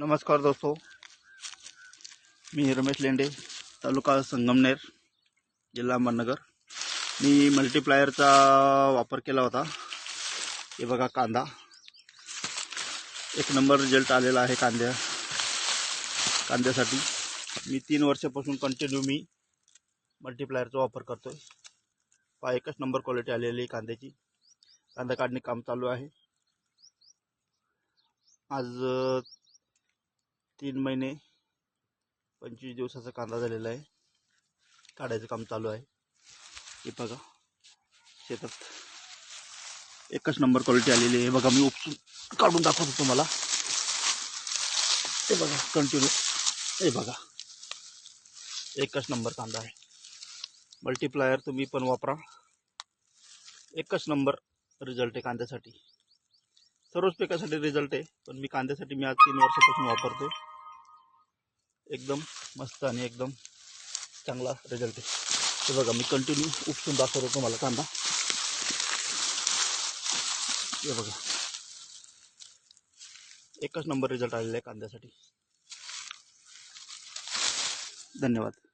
नमस्कार दोस्तों मी रमेश लेंडे तालुका संगमनेर जिल्हा अहमदनगर. मी मल्टीप्लायरचा वापर केला होता. हे बघा कांदा. एक नंबर रिझल्ट आलेला आहे कांद्या कांद्यासाठी. मी तीन वर्षापासून कंटिन्यू मी मल्टीप्लायरचा वापर करतोय. पहा एकच नंबर क्वालिटी आलेली आहे कांद्याची. कांदा काढणे काम चालू आहे. आज तीन महिने पंचवीस दिवसाचा कांदा झालेला आहे. काढायचं काम चालू आहे. हे बघा. शेतात एकच नंबर क्वालिटी आलेली आहे. हे बघा मी उपसून काढून दाखवतो तुम्हाला. हे बघा कंटिन्यू हे बघा. एकच नंबर कांदा आहे. मल्टीप्लायर तुम्ही पण वापरा. एकच नंबर रिझल्ट आहे कांद्यासाठी. सर्वच पिकासाठी रिझल्ट आहे पण मी कांद्यासाठी मी आज तीन वर्षापासून वापरतो एकदम मस्त आणि एकदम चांगला रिझल्ट आहे. ते बघा मी कंटिन्यू उपसून दाखवतो तुम्हाला कांदा. हे बघा. एकच नंबर रिझल्ट आलेला आहे कांद्यासाठी. धन्यवाद.